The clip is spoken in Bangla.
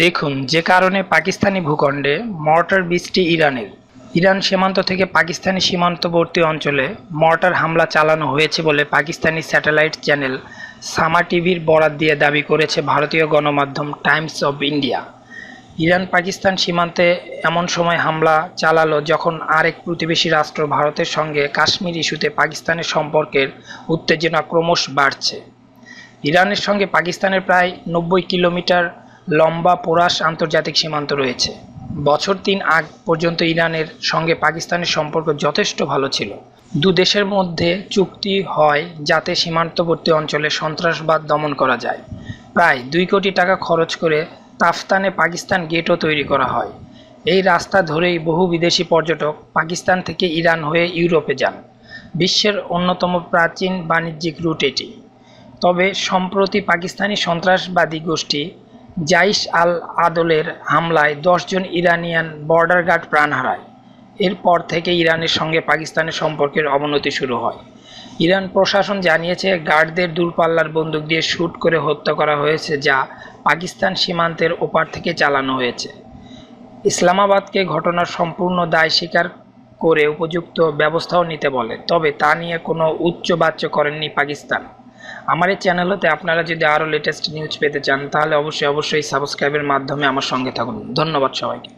দেখুন, যে কারণে পাকিস্তানি ভূখণ্ডে মর্টার বৃষ্টি ইরানের। ইরান সীমান্ত থেকে পাকিস্তানি সীমান্তবর্তী অঞ্চলে মর্টার হামলা চালানো হয়েছে বলে পাকিস্তানি স্যাটেলাইট চ্যানেল সামা টিভির বরাত দিয়ে দাবি করেছে ভারতীয় গণমাধ্যম Times of India. Iran Pakistan সীমান্তে এমন সময় হামলা চালালো যখন আরেক প্রতিবেশী রাষ্ট্র ভারতের সঙ্গে কাশ্মীর ইস্যুতে পাকিস্তানের সম্পর্কের উত্তেজনা ক্রমশ বাড়ছে। ইরানের সঙ্গে পাকিস্তানের প্রায় নব্বই কিলোমিটার লম্বা পোরাস আন্তর্জাতিক সীমান্ত রয়েছে। বছর তিন আগ পর্যন্ত ইরানের সঙ্গে পাকিস্তানের সম্পর্ক যথেষ্ট ভালো ছিল। দু দেশের মধ্যে চুক্তি হয় যাতে সীমান্তবর্তী অঞ্চলে সন্ত্রাসবাদ দমন করা যায়। প্রায় দুই কোটি টাকা খরচ করে তাফতানে পাকিস্তান গেটও তৈরি করা হয়। এই রাস্তা ধরেই বহু বিদেশি পর্যটক পাকিস্তান থেকে ইরান হয়ে ইউরোপে যান। বিশ্বের অন্যতম প্রাচীন বাণিজ্যিক রুট এটি। তবে সম্প্রতি পাকিস্তানি সন্ত্রাসবাদী গোষ্ঠী জাইশ আল আদলের হামলায় দশজন ইরানিয়ান বর্ডার গার্ড প্রাণ হারায়। এরপর থেকে ইরানের সঙ্গে পাকিস্তানের সম্পর্কের অবনতি শুরু হয়। ইরান প্রশাসন জানিয়েছে, গার্ডদের দূরপাল্লার বন্দুক দিয়ে শ্যুট করে হত্যা করা হয়েছে, যা পাকিস্তান সীমান্তের ওপার থেকে চালানো হয়েছে। ইসলামাবাদকে ঘটনার সম্পূর্ণ দায় স্বীকার করে উপযুক্ত ব্যবস্থাও নিতে বলে, তবে তা নিয়ে কোনো উচ্চবাচ্য করেননি পাকিস্তান। আমার এই চ্যানেল হতে আপনারা যদি আরও লেটেস্ট নিউজ পেতে চান, তাহলে অবশ্যই অবশ্যই সাবস্ক্রাইবের মাধ্যমে আমার সঙ্গে থাকুন। ধন্যবাদ সবাইকে।